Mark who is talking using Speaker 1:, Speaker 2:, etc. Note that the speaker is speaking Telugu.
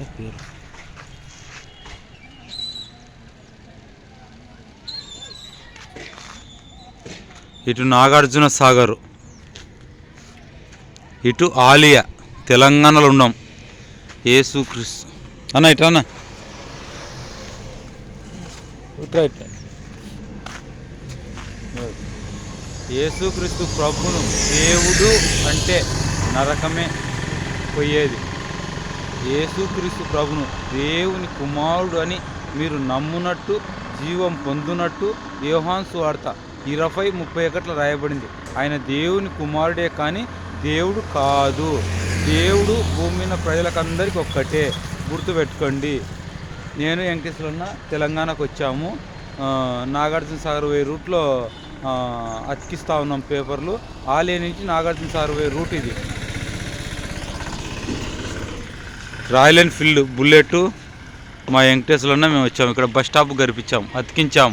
Speaker 1: కదా పేరు ఇటు నాగార్జున సాగరు. ఇటు ఆలియా తెలంగాణలో ఉన్నాం. యేసు క్రిస్ అన్న ఇటు అన్న. ఇట్లా ప్రభును దేవుడు అంటే నరకమే పోయేది. యేసుక్రీస్తు ప్రభును దేవుని కుమారుడు అని మీరు నమ్మునట్టు జీవం పొందునట్టు యోహాన్ వార్త ఇరవై ముప్పై ఒకటిలో రాయబడింది. ఆయన దేవుని కుమారుడే కానీ దేవుడు కాదు. దేవుడు భూమి ప్రజలకందరికి ప్రజలకందరికీ ఒక్కటే. గుర్తుపెట్టుకోండి. నేను వెంకటేశ్వరన్న తెలంగాణకు వచ్చాము. నాగార్జున సాగర్ వే రూట్లో అతికిస్తూ అతికిస్తా ఉన్నాం పేపర్లు. ఆలయ నుంచి నాగార్జున సాగర్ వే రూట్ ఇది. రాయల్ ఎన్ఫీల్డ్ బుల్లెట్ మా వెంకటేశ్వరన్న మేము వచ్చాము. ఇక్కడ బస్ స్టాప్ గడిపించాము అతికించాం.